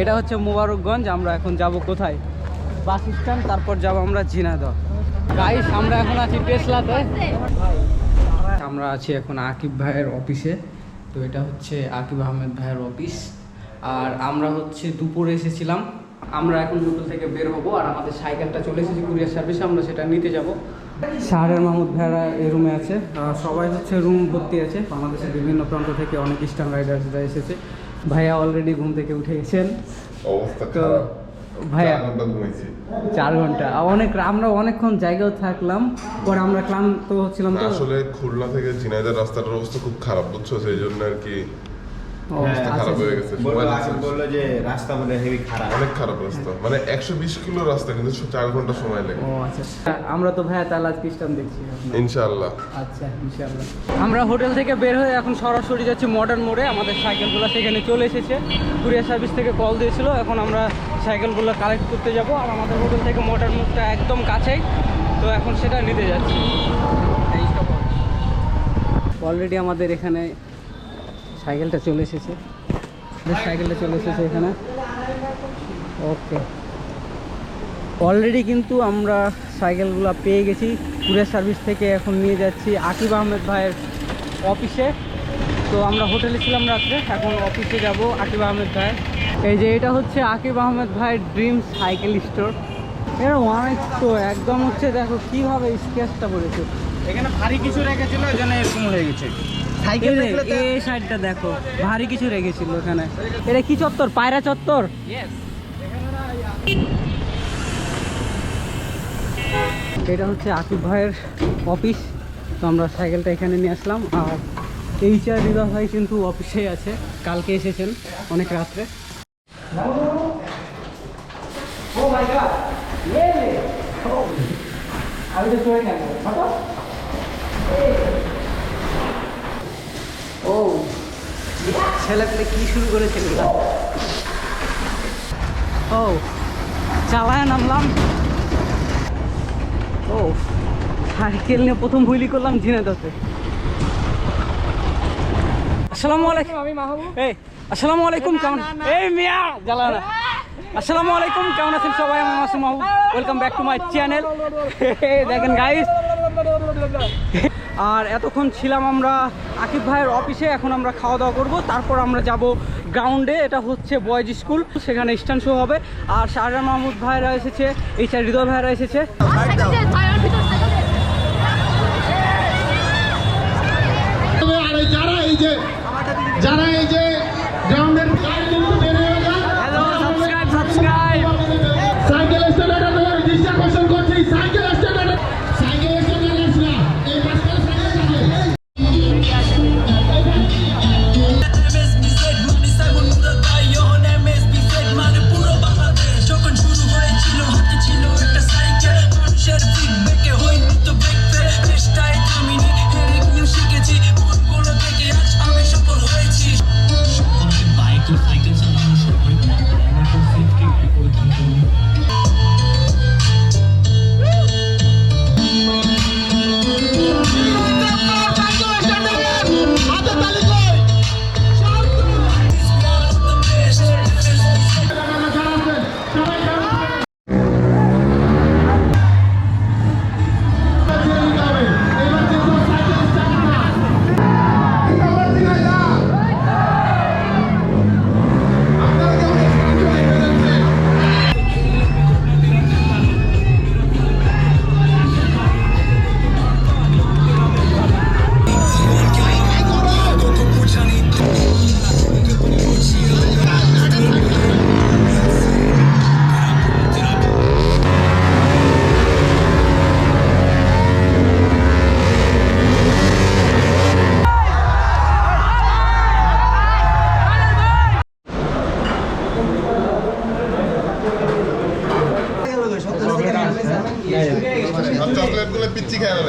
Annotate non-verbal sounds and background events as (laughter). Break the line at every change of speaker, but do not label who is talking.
এটা হচ্ছে মুবারকগঞ্জ, আমরা এখন যাব কোথায়? বাস স্ট্যান্ড, তারপর যাব আমরা ঝিনাইদহ। গাইস আমরা এখন আছি টেসলাতে আমরা আছি এখন আকিব ভাইয়ের অফিসে। তো এটা হচ্ছে আকিব আহমেদ ভাইয়ের অফিস। আর আমরা হচ্ছে দুপুরে এসেছিলাম। আমরা এখন হোটেল থেকে বের হব আর আমাদের সাইকেলটা চলে এসেছে কুরিয়ার সার্ভিসে, আমরা সেটা নিতে যাব। শাহরের মাহমুদ ভাইরা এই রুমে আছে। সবাই হচ্ছে রুম ভর্তি আছে। বাংলাদেশের বিভিন্ন প্রান্ত থেকে অনেক স্টার রাইডার্সরা এসেছে। ভাইয়া অলরেডি ঘুম থেকে উঠে গেছেন। তো ভাইয়া
চার ঘণ্টা ঘুমাইছি।
চার ঘণ্টা। অনেক আমরা অনেকক্ষণ জায়গাও থাকলাম পরে আমরা ক্লান্ত হচ্ছিলাম তো।
আসলে খুলনা থেকে ঝিনাইদার রাস্তাটার অবস্থা খুব খারাপ বুঝছ সেই জন্য আর কি অবস্থা
আচ্ছা,
খারাপ হয়ে গেছে
বলল
সময়
আগে
লাগছে।
বলল যে রাস্তা বলে হেভি খারাপ।
অনেক খারাপ রাস্তা মানে একশো বিশ কিলো রাস্তা কিন্তু চার ঘণ্টা সময় লাগে।
ও আচ্ছা আমরা তো ভাইয়া দেখছি
ইনশাআল্লাহ।
আচ্ছা ইনশাআল্লাহ। আমরা হোটেল থেকে বের হয়ে এখন সরাসরি যাচ্ছি মডার্ন মোড়ে। আমাদের সাইকেলগুলো সেখানে চলে এসেছে। কুরিয়ার সার্ভিস থেকে কল দিয়েছিল। এখন আমরা সাইকেলগুলো কালেক্ট করতে যাব। আর আমাদের হোটেল থেকে মডার্ন মোড়টা একদম কাছেই। তো এখন সেটা নিতে যাচ্ছি। অলরেডি আমাদের এখানে সাইকেলটা চলে এসেছে। সাইকেলটা চলে এসেছে এখানে। ওকে। অলরেডি কিন্তু আমরা সাইকেলগুলো পেয়ে গেছি। কুরিয়ার সার্ভিস থেকে এখন নিয়ে যাচ্ছি আকিব আহমেদ ভাইয়ের অফিসে তো আমরা হোটেলে ছিলাম রাত্রে, এখন অফিসে যাব আকিব আহমেদ ভাই। এই যে এটা হচ্ছে আকিব আহমেদ ভাইয়ের ড্রিম সাইকেল স্টোর এর অনেক তো একদম হচ্ছে দেখো কীভাবে স্কেচটা করেছে
এখানে ভারী কিছু রেখেছিল জন্য এরকম হয়ে গেছে। সাইকেল
এই যে,
দেখলে তো
এই সাইডটা দেখো ভারী কিছু রেখেছিল এটা কি চত্বর? পায়রা চত্বর? এটা হচ্ছে আকিব ভাইয়ের অফিস তো আমরা সাইকেলটা এখানে নিয়ে আসলাম। আর এইচ আর হৃদয় ভাই কিন্তু অফিসেই আছে। কালকে এসেছেন অনেক রাত্রে। আমি তো চলে গেল ছেলে পেলে কি শুরু করেছে ও চালায় নামলাম। ও সাইকেল নিয়ে প্রথম হুইলি করলাম ঝিনাইদতে আসসালামু আলাইকুম। আমি মাহবুব। এই আসসালামু আলাইকুম কেমন এই মিয়া আসসালামু আলাইকুম কেমন আছেন সবাই? আমি Masum Mahbub. Welcome back to my channel দেখেন গাইস (laughs) (laughs) আর এতক্ষণ ছিলাম আমরা আকিব ভাইয়ের অফিসে, এখন আমরা খাওয়া দাওয়া করব। তারপর আমরা যাব গ্রাউন্ডে এটা হচ্ছে বয়েজ স্কুল সেখানে স্ট্যান্ড শো হবে। আর শাহজাহ মাহমুদ ভাইরা এসেছে এইচ আর হৃদয় ভাইরা এসেছে।
যারা এই যে চকলেটগুলো পিচ্ছি খাওয়া